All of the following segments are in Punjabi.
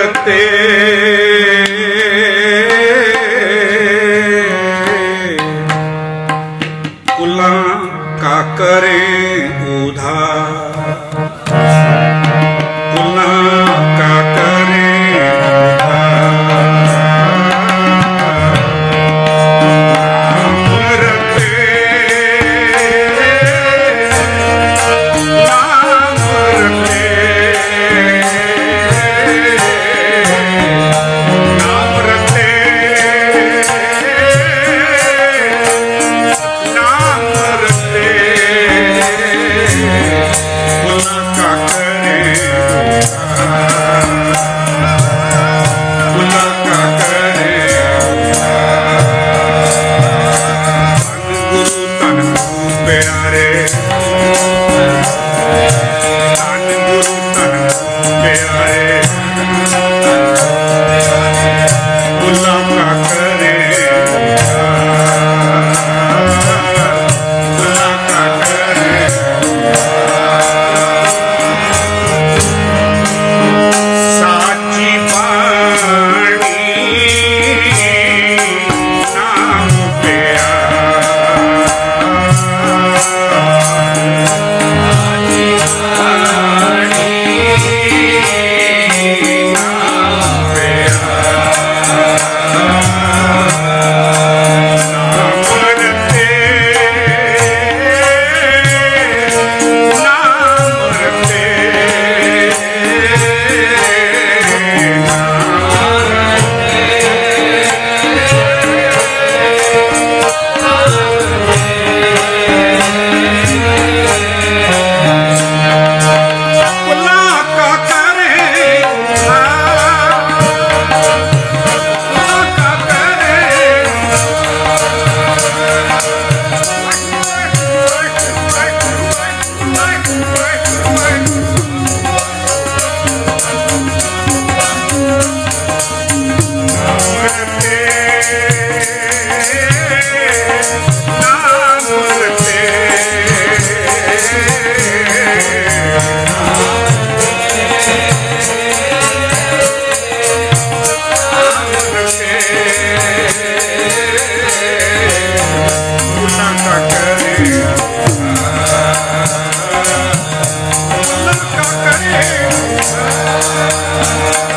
ਕਰਤੇ ಬೇರೆ Música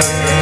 Yeah.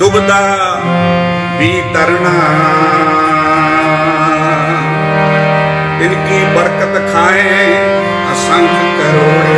ਡੁੱਬਦਾ ਵੀ ਤਰਣਾ। ਇਨਕੀ ਬਰਕਤ ਖਾਏ ਅਸੰਖ ਕਰੋੜ